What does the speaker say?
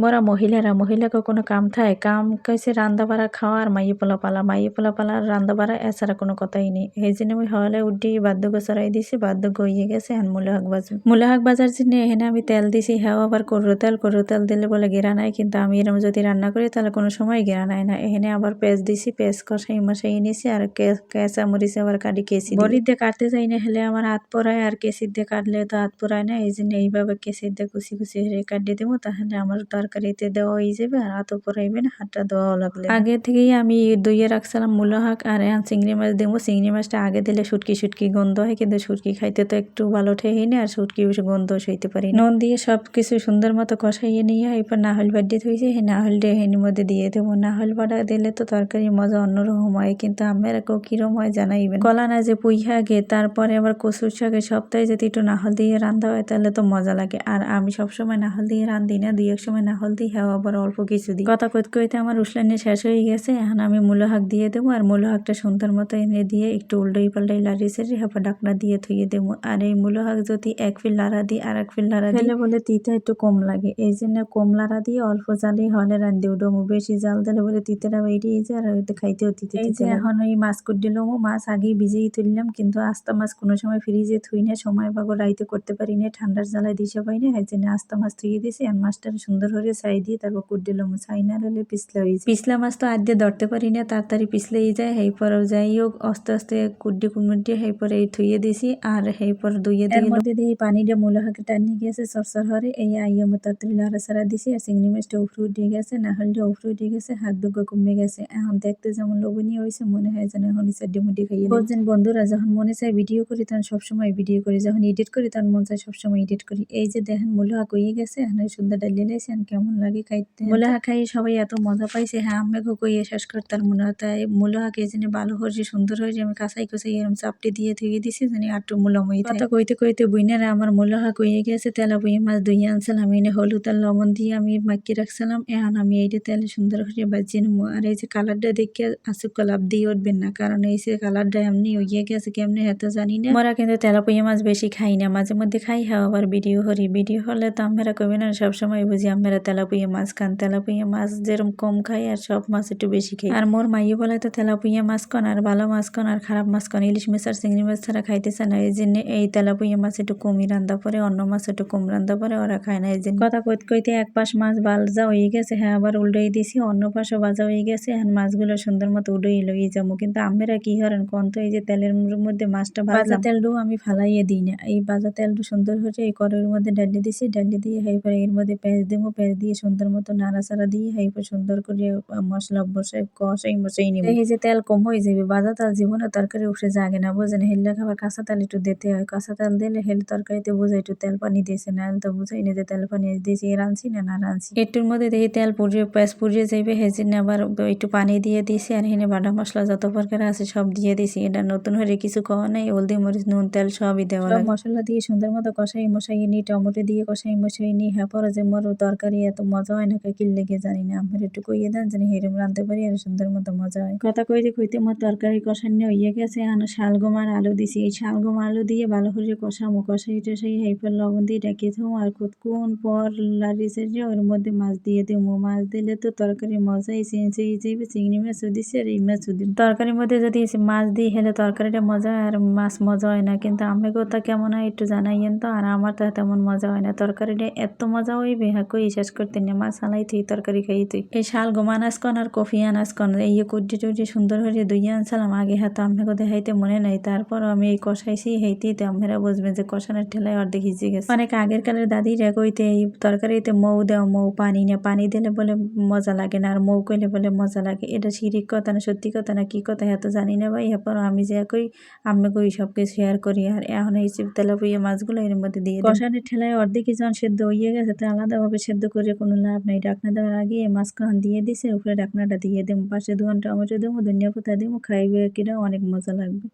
মোরা মহিলারা, মহিলাকে কোনো কাম থাকে কাম কইছে রান্দা বাড়া খাওয়া আর মাইয়ে পোলা পালা। মাইয়ে পোলা পালা আর রান্দা বাড়া এছাড়া কোনো কথাই নেই। এই জন্য আমি হলে উঠি বাদ্য গোসরাই দিছি বাদ্য গইয়ে গেছে আর মূলা শাক বাজু মূলা শাক বাজার জন্য এখানে আমি তেল দিছি হ্যাঁ আবার করু তেল করু তেল দিলে বলে গেরা নাই, কিন্তু আমি এরকম যদি রান্না করি তাহলে কোনো সময় গেরা নাই না। এখানে আবার পেঁয়াজ দিছি, পেঁয়াজ কষাই মশাই নিছি, আর কেঁচা মরিচ আবার কাটি কেসি বড়ি দিয়ে কাটতে যাই না, হলে আমার হাত পরায় আর কেসির দিয়ে কাটলে তো হাত পরায় না, এই জন্য এইভাবে কেসির দিয়ে কুচি কুচি কাটিয়ে দেবো, তাহলে আমার তরকারিতে দেওয়া হয়ে যাবে আর হাতও পরাইবে না হাতটা দেওয়া লাগলে আগে থেকেই আমি দইয়ে রাখছিলাম মূলো শাক আর চিংড়ি মাছ দেবো। চিংড়ি মাছটা আগে দিলে সুটকি সুটকি গন্ধ হয়, কিন্তু সুটকি খাইতে তো একটু ভালো ঠেই না, আর সুটকি গন্ধ সইতে পারি নুন দিয়ে সব কিছু সুন্দর মতো কষাইয়ে নিয়ে এরপর নাহল বাড্ডি থইছে সেই নাহল দিয়ে হেনির মধ্যে দিয়ে দেবো। নাহল বাটা দিলে তো তরকারির মজা অন্যরকম হয়, কিন্তু আমার কেউ কিরম হয় জানাইবেন। কলা না যে পুঁই শাকে তারপরে আবার কচুর শাকে সপ্তাহে যদি একটু নাহল দিয়ে রান্ধা হয়, তাহলে তো মজা লাগে। আর আমি সবসময় নাহল দিয়ে রান্ধি না, দুই এক সময় নাহল দিই হ্যাঁ আবার অল্প কিছু দিই। কথা কইতে কইতে আমার উসলানি শেষ হয়ে গেছে এখন আমি মূলো শাক দিয়ে দেবো আর মূলো শাকটা সুন্দর মতো এনে দিয়ে একটু উল্টোই পাল্টাই লাড়ি সেরে হ্যাঁ ডাকনা দিয়ে থুয়ে দেবো। আর এই মূলো শাক যদি এক ফিল লাড়া দিই আর এক ফিল লাড়া দিলে বলে তিতা একটু কম লাগে। এই জন্য কম লাড়া দিয়ে অল্প জালেই হলে রান্ধি উঠবো বেশি জাল দিলে বলে তিতাটা বেরিয়ে যায় আর হয়তো খাইতেও তিতে তিতে এখন ওই মাছ কুটডিলাম মাছ আগেই ভিজেই তুললাম কিন্তু আস্তা মাছ কোনো সময় ফ্রিজে থুই না সময় পাবো রাইতে করতে পারি না ঠান্ডার জ্বালায় দিশে পাই না এই জন্য আস্তা মাছ থুয়ে দিয়েছি আর মাছটা সুন্দর করে ছাই দিয়ে তারপর কুটডিলাম ছাই না হলে পিছলা হয়েছে পিছলা মাছ তো আদ্যে ধরতে পারি না তাড়াতাড়ি পিছলেই যায় পরেও যাই হোক আস্তে আস্তে কুড্ডি কুমুড্ডি পরে এই থুয়ে দিছি আর সেই পর দুইয়ে দিয়ে মধ্যে দিয়ে পানিটা মূলা হাঁকে টানি গেছে সরসর হরে এই আইয়া মতো লাড়া সারা দিছি আর চিংড়ি মাছটা উফরে উঠে গেছে না হলে উফরে উঠে গেছে হাত দুগো কমে গেছে এখন দেখতে যেমন লোভনীয় হয়েছে মনে হয় যেন এখন সাড্ডি মুড্ডি খাইয়ে বলছেন বন্ধুরা যখন মনে চায় ভিডিও করি তখন সবসময় ভিডিও করি যখন এডিট করি তখন মন চায় সবসময় এডিট করি এই যে দেখেন মূলা হাঁক হয়ে গেছে এখন সুন্দর ডালিয়ে লাইছে কেমন লাগে খাইতে? মূলা হাঁক খাই সবাই এত মজা পাইছে হ্যাঁ আমি কইয়ে শেষ করতার মনে হয় তাই মূলা হাঁক এই জন্য ভালো হয়েছে সুন্দর হয়েছে আমি কাঁচাই কুচাই এরকম চাপটি দিয়ে থুয়ে দিছি জানি একটু মূলময়ী কথা কইতে কইতে বুইনারা আমার মূলা হাঁক হয়ে গেছে তেলা বুইয়ে মাছ ধুইয়ে আনছিলাম এনে হলুদ আর লবণ দিয়ে আমি মাকি রাখছিলাম এখন আমি এইটা তেলে সুন্দর করে বাজিয়ে নেব। আর এই যে কালারটা দেখে আসুক কালাপ দিয়ে উঠবেন না কারণ এই যে কালারটা এমনি হইয়ে গেছে কেমনি এত জানি না। আমরা কিন্তু তেলাপুইয়া মাছ বেশি খাই না মাঝে মধ্যে খাই হ্যাঁ আবার ভিডিও করি। ভিডিও হলে তো আমরা কবি না সবসময় বুঝি আমরা তেলাপুইয়া মাছ খান। তেলাপুইয়া মাছ যেরকম কম খায় আর সব মাছ একটু বেশি খাই আর মোর মাইয়ে বলে তো তেলাপুইয়া মাছ কন আর ভালো মাছ কন আর খারাপ মাছ কন ইলিশ মাছ আর চিংড়ি মাছ ছাড়া খাইতেছে না। এই জন্য এই তেলাপুইয়া মাছ একটু কমই রান্দা পরে অন্য মাছ একটু কম রান্দা পরে ওরা খায় না। এই জন্য কথা কইতে কইতে এক পাশ মাছ বালজা হয়ে গেছে হ্যাঁ আবার উল্টাই দিছি, অন্য পাশও বাজা হয়ে গেছে এখন মাছগুলো সুন্দর মতো উডেই লইয়ে যাব। কিন্তু আমরা কি করেন কোন তো, এই যে তেলের মধ্যে মাছটা ভাজা তেলটু আমি ফালাইয়ে দিই না। এই ভাজা তেলটু সুন্দর হয়ে এই কড়ের মধ্যে ডালি দিছি ডালি দিয়ে এরপরে এর মধ্যে পেঁয়াজ দেবো পেঁয়াজ দিয়ে সুন্দর মতো নাড়াচাড়া দিয়ে এরপর সুন্দর করে মশলা বসে কষাই মশাই নিব। এই যে তেল কম হয়ে যাবে ভাজা তেল জীবনে তরকারি উঠে জাগে না বোঝেন হেললে খাবার কাঁচা তেল একটু দিতে হয়। কাঁচা তেল দিলে হেল তরকারিতে বোঝা একটু তেল পানি দিয়েছে না তো বুঝাই না যে তেল পানি দিয়েছি রাঁধছি না না রাঁধছি। একটুর মধ্যে দেখি তেল পুড়িয়ে পেঁয়াজ পুড়িয়ে যাইবে হেজিন আবার একটু পানি দিয়ে দিয়েছি আর হেনে বাটা মশলা যত প্রকার আছে সব দিয়ে দিছি এটা নতুন হয়ে কিছু খাওয়া নাই হলদি মরিচ নুন তেল সবই দেওয়া মশলা দিয়ে সুন্দর মতো কষাই মশাই নি টমেটো দিয়ে কষাই মশাই নি হ্যাঁ পরে যে মোর তরকারি এত মজা হয় না কিল লেগে জানি না। আমার একটু কইয়ে দেন জানি হেরম রাঁধতে পারি, আর সুন্দর মতো মজা হয়। কথা কইতে কইতে আমার তরকারি কষানি হইয়ে গেছে আর আলু দিছি। এই শালগম আলু দিয়ে ভালো করে কষামো কষাই টষাই হেইপর লবণ দিয়ে ঢেকে থাও আর কতক্ষণ পর লাড়িছে যে ওর মধ্যে মাছ দিয়ে দেবো মাছ দিলে তো তরকারি মজাই চেঞ্জ হয়ে যাবে চিংড়ি মাছও দিছি আর এই মাছও দিই তরকারির মধ্যে যদি মাছ দিই হেলে তরকারিটা মজা আর মাছ মজা হয় না, কিন্তু আমি কথা কেমন হয় একটু জানাইয়েন তো, আর আমার তো তেমন মজা হয় না। তরকারিটা এত মজা হইবে হ্যাঁ কই শেষ করতে না আলাই তুই, তরকারি খাই তুই। এই শাল গোমানাস কন আর কফি আনাস কন এই কুড্ডি টুড্ডি সুন্দর হয়ে দুইয়ে আনছিলাম আগে হ্যাঁ তো আমি কোথায় হাইতে মনে নাই তারপর আমি এই কষাইছি, হেইতেই তো আমরা বুঝবে যে কষানোর ঠেলায় অর্ধেক হিজে গেছে। অনেক আগের কালের দাদিরা কইতে, এই তরকারিতে মৌ দেও, মৌ পানি না, পানি দিলে বলে মজা লাগে না, আর মৌ কইলে বলে মজা লাগে। এটা শিরিক কথা না, সত্যি কথা না, কি কথা এত জানি না ভাই এরপর আমি যে কই আমি কই সব কিছু শেয়ার করি, আর এখন এই তেলাপুইয়া মাছগুলো এর মধ্যে দিয়ে কষানের ঠেলায় অর্ধেক যখন সেদ্ধ হয়ে গেছে, তা আলাদাভাবে সেদ্ধ করে কোনো লাভ নাই। ডাকনা দেওয়ার আগে মাছ খান দিয়ে দিছে, উপরে ডাকনাটা দিয়ে দেবো, পাশে দু ঘণ্টা টমেটো দেবো, ধনিয়া পাতা দেবো, খাইবে কিনা অনেক মজা লাগবে।